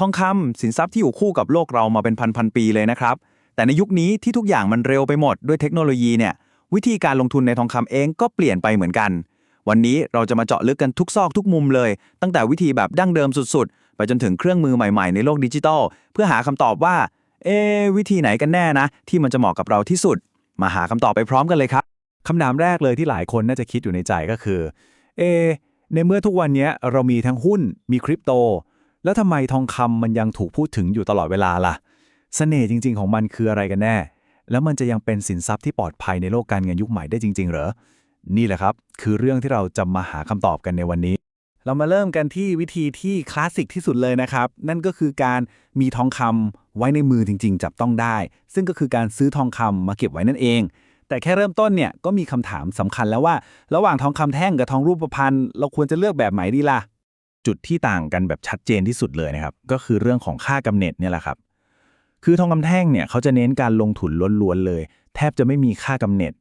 ทองคำสินทรัพย์ที่อยู่คู่กับโลกเรามาเป็นพันๆปีเลยนะครับ แต่ในยุคนี้ที่ทุกอย่างมันเร็วไปหมดด้วยเทคโนโลยีเนี่ยวิธีการลงทุนในทองคำเองก็เปลี่ยนไปเหมือนกัน วันนี้เราจะมาเจาะลึกกันทุกซอกทุกมุมเลย ตั้งแต่วิธีแบบดั้งเดิมสุดๆ ไปจนถึงเครื่องมือใหม่ๆ ในโลกดิจิทัลเพื่อหาคำตอบว่า เอวิธีไหนกันแน่นะ ที่มันจะเหมาะกับเราที่สุด มาหาคำตอบไปพร้อมกันเลยครับคำถามแรกเลยที่หลายคนน่าจะคิดอยู่ในใจก็คือ เอ ในเมื่อทุกวันนี้เรามีทั้งหุ้น มีคริปโต แล้วทำไมทองคำมันยังถูกพูดถึงอยู่ตลอดเวลาล่ะเสน่ห์จริง ๆ ของมันคืออะไรกันแน่ แล้วมันจะยังเป็นสินทรัพย์ที่ปลอดภัยในโลกการเงินยุคใหม่ได้จริง ๆ เหรอ นี่แหละครับ คือเรื่องที่เราจะมาหาคำตอบกันในวันนี้ เรามาเริ่มกันที่วิธีที่คลาสสิกที่สุดเลยนะครับ นั่นก็คือการมีทองคำไว้ในมือจริง ๆ จับต้องได้ ซึ่งก็คือการซื้อทองคำมาเก็บไว้นั่นเอง แต่แค่เริ่มต้นเนี่ยก็มีคำถามสำคัญแล้วว่า ระหว่างทองคำแท่งกับทองรูปพรรณเราควรจะเลือกแบบไหนดีล่ะ จุดที่ต่างกันแบบชัดเจนที่สุดเลยนะครับ ก็คือเรื่องของค่ากำเนิดเนี่ยแหละครับ คือทองคำแท่งเนี่ยเขาจะเน้นการลงทุนล้วนๆเลย แทบจะไม่มีค่ากำเนิด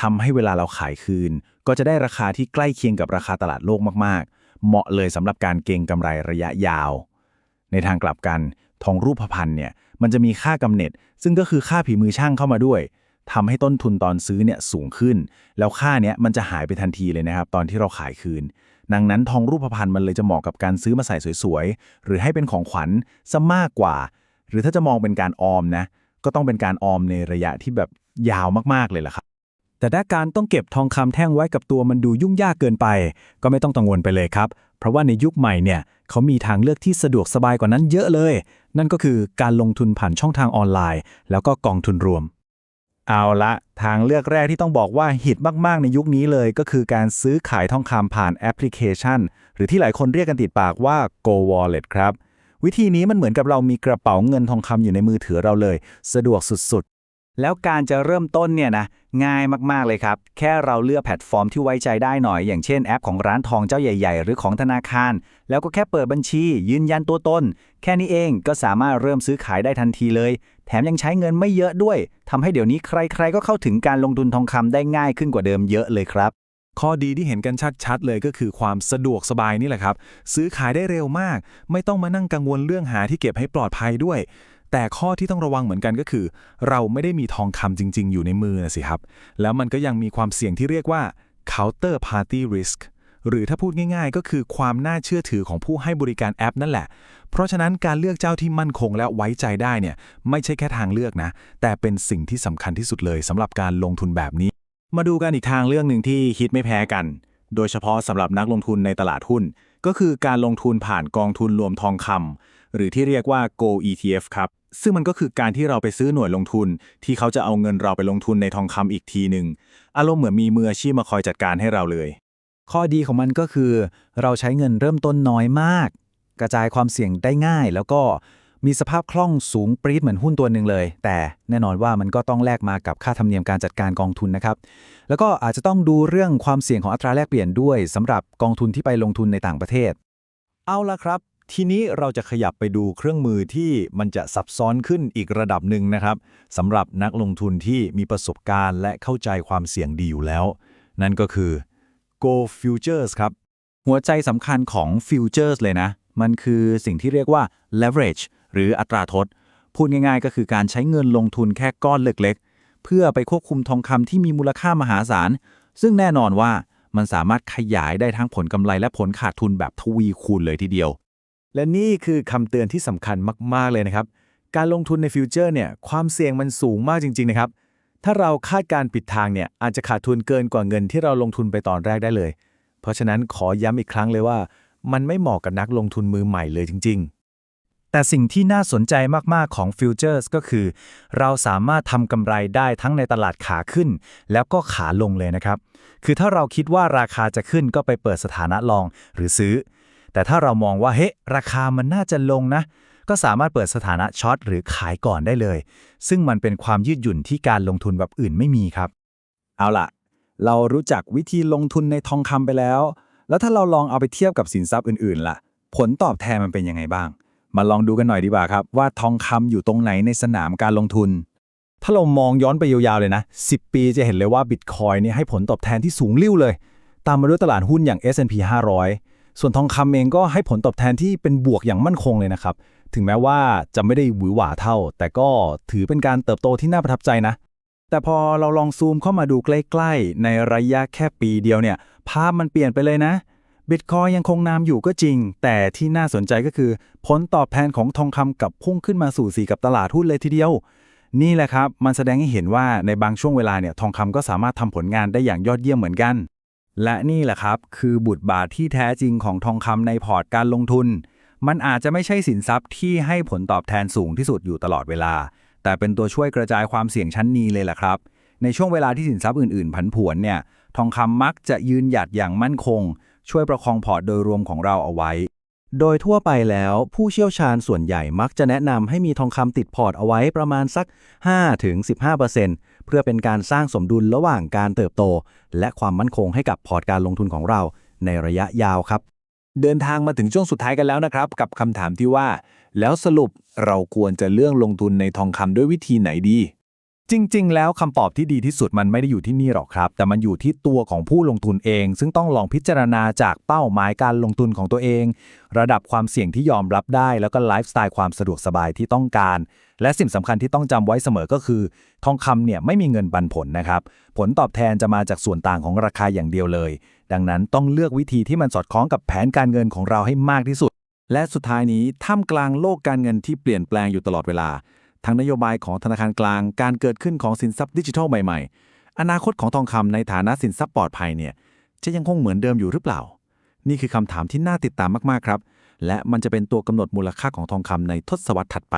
ทำให้เวลาเราขายคืน ก็จะได้ราคาที่ใกล้เคียงกับราคาตลาดโลกมากๆ เหมาะเลยสำหรับการเก็งกำไรระยะยาว ในทางกลับกันทองรูปพรรณเนี่ยมันจะมีค่ากำเนิดซึ่งก็คือค่าผีมือช่างเข้ามาด้วย ทำให้ต้นทุนตอนซื้อเนี่ยสูงขึ้น แล้วค่าเนี้ยมันจะหายไปทันทีเลยนะครับ ตอนที่เราขายคืน ดังนั้นทองรูปพรรณมันเลยจะเหมาะกับการซื้อมาใส่สวยๆ หรือให้เป็นของขวัญซะมากกว่า หรือถ้าจะมองเป็นการออมนะ ก็ต้องเป็นการออมในระยะที่แบบยาวมากๆเลยล่ะครับแต่ถ้าการต้องเก็บทองคำแท่งไว้กับตัวมันดูยุ่งยากเกินไป ก็ไม่ต้องกังวลไปเลยครับ เพราะว่าในยุคใหม่เนี่ยเขามีทางเลือกที่สะดวกสบายกว่านั้นเยอะเลย นั่นก็คือการลงทุนผ่านช่องทางออนไลน์ แล้วก็กองทุนรวม เอาละทางเลือกแรกที่ต้องบอกว่าฮิตมากๆในยุคนี้เลย ก็คือการซื้อขายทองคำผ่านแอปพลิเคชัน หรือที่หลายคนเรียกกันติดปากว่า Go Wallet ครับ วิธีนี้มันเหมือนกับเรามีกระเป๋าเงินทองคำอยู่ในมือถือเราเลย สะดวกสุดๆ แล้วการจะเริ่มต้นเนี่ยนะง่ายมาก ๆ เลยครับ แค่เราเลือกแพลตฟอร์มที่ไว้ใจได้หน่อย อย่างเช่นแอปของร้านทองเจ้าใหญ่ ๆ หรือของธนาคาร แล้วก็แค่เปิดบัญชี ยืนยันตัวตน แค่นี้เองก็สามารถเริ่มซื้อขายได้ทันทีเลย แถมยังใช้เงินไม่เยอะด้วยทำให้เดี๋ยวนี้ใคร ๆ ก็เข้าถึงการลงทุนทองคำได้ง่ายขึ้นกว่าเดิมเยอะเลยครับ ข้อดีที่เห็นกันชัดๆเลยก็คือความสะดวกสบายนี่แหละครับ ซื้อขายได้เร็วมาก ไม่ต้องมานั่งกังวลเรื่องหาที่เก็บให้ปลอดภัยด้วย แต่ข้อที่ต้องระวังเหมือนกันก็คือ เราไม่ได้มีทองคำจริง ๆ อยู่ในมือนะสิครับ แล้วมันก็ยังมีความเสี่ยงที่เรียกว่า counter party risk หรือถ้าพูดง่ายๆ ก็คือความน่าเชื่อถือของผู้ให้บริการแอปนั่นแหละ เพราะฉะนั้นการเลือกเจ้าที่มั่นคงและไว้ใจได้เนี่ยไม่ใช่แค่ทางเลือกนะ แต่เป็นสิ่งที่สำคัญที่สุดเลยสำหรับการลงทุนแบบนี้ มาดูกันอีกทางเรื่องหนึ่งที่ฮิตไม่แพ้กัน โดยเฉพาะสำหรับนักลงทุนในตลาดหุ้น ก็คือการลงทุนผ่านกองทุนรวมทองคำ หรือที่เรียกว่า Go ETF ครับ ซึ่งมันก็คือการที่เราไปซื้อหน่วยลงทุน ที่เขาจะเอาเงินเราไปลงทุนในทองคำอีกทีหนึ่งอารมณ์เหมือนมีมืออาชีพมาคอยจัดการให้เราเลย ข้อดีของมันก็คือ เราใช้เงินเริ่มต้นน้อยมาก กระจายความเสี่ยงได้ง่าย แล้วก็มีสภาพคล่องสูงปรี๊ดเหมือนหุ้นตัวหนึ่งเลย แต่แน่นอนว่ามันก็ต้องแลกมากับค่าธรรมเนียมการจัดการกองทุนนะครับ แล้วก็อาจจะต้องดูเรื่องความเสี่ยงของอัตราแลกเปลี่ยนด้วยสำหรับกองทุนที่ไปลงทุนในต่างประเทศ เอาละครับ ทีนี้เราจะขยับไปดูเครื่องมือที่มันจะซับซ้อนขึ้นอีกระดับหนึ่งนะครับสำหรับนักลงทุนที่มีประสบการณ์และเข้าใจความเสี่ยงดีอยู่แล้ว นั่นก็คือ Go Futures ครับ หัวใจสำคัญของ Futures เลยนะ มันคือสิ่งที่เรียกว่า leverage หรืออัตราทด พูดง่ายๆ ก็คือการใช้เงินลงทุนแค่ก้อนเล็กๆ เพื่อไปควบคุมทองคำที่มีมูลค่ามหาศาล ซึ่งแน่นอนว่ามันสามารถขยายได้ทั้งผลกำไรและผลขาดทุนแบบทวีคูณเลยทีเดียว และนี่คือคำเตือนที่สำคัญมากๆเลยนะครับ การลงทุนในฟิวเจอร์เนี่ยความเสี่ยงมันสูงมากจริง ๆ นะครับ ถ้าเราคาดการณ์ผิดทางเนี่ยอาจจะขาดทุนเกินกว่าเงินที่เราลงทุนไปตอนแรกได้เลย เพราะฉะนั้นขอย้ำอีกครั้งเลยว่า มันไม่เหมาะกับนักลงทุนมือใหม่เลยจริง ๆแต่สิ่งที่น่าสนใจมาก ๆ ของฟิวเจอร์สก็คือ เราสามารถทำกำไรได้ทั้งในตลาดขาขึ้น แล้วก็ขาลงเลยนะครับ คือถ้าเราคิดว่าราคาจะขึ้นก็ไปเปิดสถานะลองหรือซื้อ แต่ถ้าเรามองว่าเฮ้ราคามันน่าจะลงนะ ก็สามารถเปิดสถานะช็อตหรือขายก่อนได้เลย ซึ่งมันเป็นความยืดหยุ่นที่การลงทุนแบบอื่นไม่มีครับ เอาล่ะ เรารู้จักวิธีลงทุนในทองคำไปแล้ว แล้วถ้าเราลองเอาไปเทียบกับสินทรัพย์อื่นๆล่ะ ผลตอบแทนมันเป็นยังไงบ้าง มาลองดูกันหน่อยดีกว่าครับ ว่าทองคำอยู่ตรงไหนในสนามการลงทุนถ้าเรามองย้อนไปยาวๆเลยนะ 10 ปีจะเห็นเลยว่าบิตคอยเนี่ยให้ผลตอบแทนที่สูงลิ่วเลย ตามมาด้วยตลาดหุ้นอย่าง S&P 500 ส่วนทองคำเองก็ให้ผลตอบแทนที่เป็นบวกอย่างมั่นคงเลยนะครับ ถึงแม้ว่าจะไม่ได้หวือหวาเท่า แต่ก็ถือเป็นการเติบโตที่น่าประทับใจนะ แต่พอเราลองซูมเข้ามาดูใกล้ๆ ในระยะแค่ปีเดียวเนี่ย ภาพมันเปลี่ยนไปเลยนะบิตคอยยังคงนามอยู่ก็จริง แต่ที่น่าสนใจก็คือ ผลตอบแทนของทองคำกับพุ่งขึ้นมาสู่สีกับตลาดหุ้นเลยทีเดียว นี่แหละครับ มันแสดงให้เห็นว่าในบางช่วงเวลาเนี่ยทองคำก็สามารถทำผลงานได้อย่างยอดเยี่ยมเหมือนกัน และนี่แหละครับ คือบุตรบาทที่แท้จริงของทองคำในพอร์ตการลงทุน มันอาจจะไม่ใช่สินทรัพย์ที่ให้ผลตอบแทนสูงที่สุดอยู่ตลอดเวลา แต่เป็นตัวช่วยกระจายความเสี่ยงชั้นนีเลยแหละครับ ในช่วงเวลาที่สินทรัพย์อื่นๆ ผันผวนเนี่ย ทองคำมักจะยืนหยัดอย่างมั่นคง ช่วยประคองพอร์ตโดยรวมของเราเอาไว้ โดยทั่วไปแล้ว ผู้เชี่ยวชาญส่วนใหญ่มักจะแนะนำให้มีทองคำติดพอร์ตเอาไว้ประมาณสัก 5-15% เพื่อเป็นการสร้างสมดุลระหว่างการเติบโต และความมั่นคงให้กับพอร์ตการลงทุนของเราในระยะยาวครับ เดินทางมาถึงช่วงสุดท้ายกันแล้วนะครับ กับคำถามที่ว่า แล้วสรุปเราควรจะเลือกลงทุนในทองคำด้วยวิธีไหนดี จริง ๆ แล้วคำตอบที่ดีที่สุดมันไม่ได้อยู่ที่นี่หรอกครับ แต่มันอยู่ที่ตัวของผู้ลงทุนเอง ซึ่งต้องลองพิจารณาจากเป้าหมายการลงทุนของตัวเอง ระดับความเสี่ยงที่ยอมรับได้ แล้วก็ไลฟ์สไตล์ความสะดวกสบายที่ต้องการ และสิ่งสำคัญที่ต้องจำไว้เสมอก็คือ ทองคำเนี่ยไม่มีเงินปันผลนะครับ ผลตอบแทนจะมาจากส่วนต่างของราคาอย่างเดียวเลย ดังนั้นต้องเลือกวิธีที่มันสอดคล้องกับแผนการเงินของเราให้มากที่สุด และสุดท้ายนี้ท่ามกลางโลกการเงินที่เปลี่ยนแปลงอยู่ตลอดเวลา ทั้งนโยบายของธนาคารกลาง การเกิดขึ้นของสินทรัพย์ดิจิทัลใหม่ๆ อนาคตของทองคำในฐานะสินทรัพย์ปลอดภัยเนี่ยจะยังคงเหมือนเดิมอยู่หรือเปล่า นี่คือคำถามที่น่าติดตามมากๆครับ และมันจะเป็นตัวกำหนดมูลค่าของทองคำในทศวรรษถัดไป